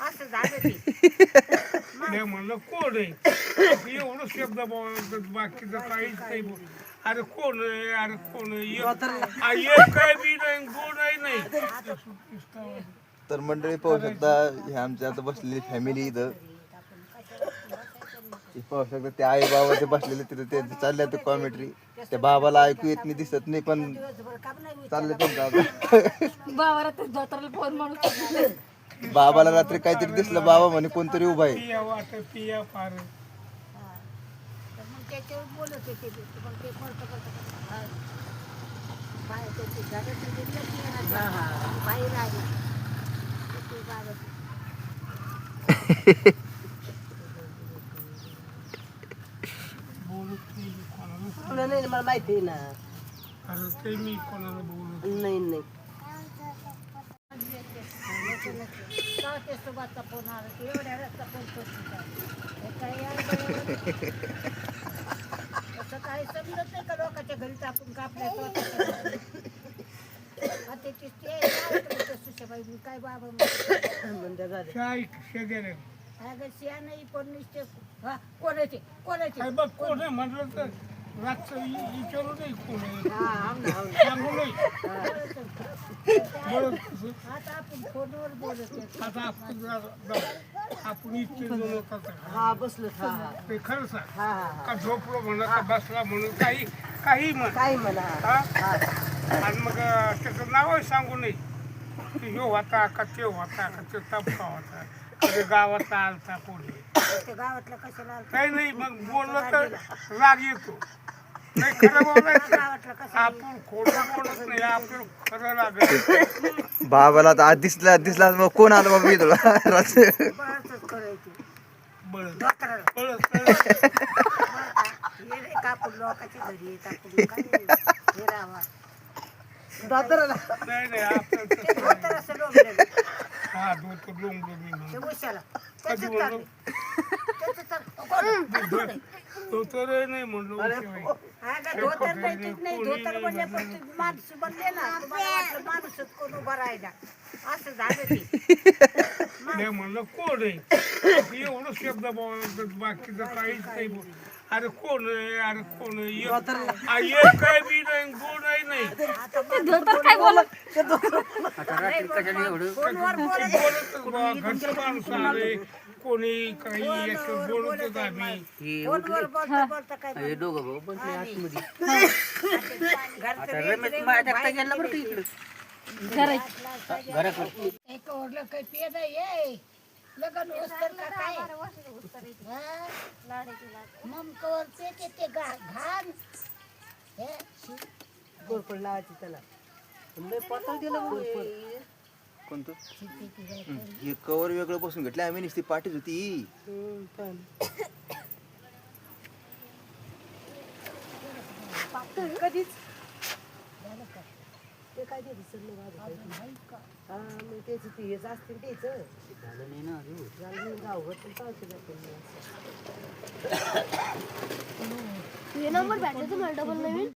असं झालं ते. हे म्हणलं कोण आहे? एवढं शब्द बाकीचं काहीच नाही बोल. अरे कोण आहे? अरे कोण आहे? एक- आ, एक काय बी नाही गोड नाही. तर मंडळी पाहू शकता हे आमच्या आता बसलेली फॅमिली इथं. हे पाहू शकता ते आई बाबा ते बसलेले तिथे ते चालले ते कॉमेंट्री त्या बाबाला ऐकू येत नाही दिसत नाही पण चालले त्यांचं आता. बाबाला तर फोन बाबाला रात्री काहीतरी दिसलं बाबा म्हणे कोणतरी उभा आहे. पिया वाट पिया पार तर मग त्याच्यावर बोलत होते ते. मग ते करतं करतं करतं. बाहेर त्याची घरात गेली की येणार. बाहेर आली. ते बाबा बोलत नाही कोणाला. तुला नाही मला माहिती आहे ना. अरे ते मी कोणाला बोलत नाही नाही तेव्हा ते सुभाषचा फोन आला की एवढ्या रस्ता फोन करतो हे काय आहे? असं काही समजत नाही का लोकांच्या घरी टाकून कापल्या मी काय बाबा काय अगं शिया नाही पण नुसते हा कोणाचे कोणाचे म्हटलं तर. रातचं विचारू नाही कोण. हा. सांगू बोलत आता आपण फोनवर बोलत आहे. आता आपण जरा- जरा- आपण इतके जण कसं हा बसलो हा हा. ते खरं सांग. हा हा का झोपलो म्हणून का बसला म्हणून काही काही म्हण. काय म्हणा हा? आणि मग अं, त्याचं नावही सांगू नये. की ह्यो होता का ते होता का ते तपका होता. कधी गावातला आलता कोणी ते गावातलं कशाला आलं? काही नाही मग बोललं तर राग येतो. नाही खरं बोलायचं गावातलं कसं आपण खोटं बोलत नाही आपण खरं लागत बाबाला तर आज दिसला दिसला मग कोण आलं बाबा मी तुला रात्री बळच करायची बळ डॉक्टराला बळ बळ. हे रे कापून लोकांच्या घरी येत आपण काय हे राहावा दादराला नाही नाही आपलं ते तसं नाही. धोतर असं डोंबलेलं. हा डोकं डोंबलं मी ते म्हणून उशाला कधी त्याचं म्हणलो चाललंय. त्याचं चाललंय. कोण? धोतर नाही म्हणलो. हा. का धोतर नाही नाही धोतर म्हणले. पण माणूस बनले ना तुम्हाला वाटलं माणूसच कोण उभा राहिला. असं झालं ते. नाही म्हणलं कोण आहे? एवढं शब्द बाकीचं काहीच नाही बोल. अरे कोण आहे? अरे कोण आहे? एक- आ, एक काय बी नाही गोड नाही. धोतर काय बोलत? फोनवर बोलत बोलतच बा, घरचं माणूस आले. कोणी काही याचं आम्ही. फोनवर बोलता बोलता काय हे दोघं भाऊ बसले आतमध्ये. घरचं रमेश माझ्या एकटा गेला बरं का इकडे करायची घराकडे. एक ओरलं काही पेद ये. लगन उस्तर का काय? ममकवर ते ते ते घा- घाण? हे शी. लावायची त्याला. लय पातळ दिलं बघ हे. कोणतं? हे कवर वेगळं बसून घेतलं. आम्ही नुसती पाठीच होती. कधीच ते काय ते विसरलं माझं हा मग हेच असतील त्याचं झालं नाही ना अजून झालं नाही गावभर पण जाते मी नंबर भेटायचं मला डबल नवीन?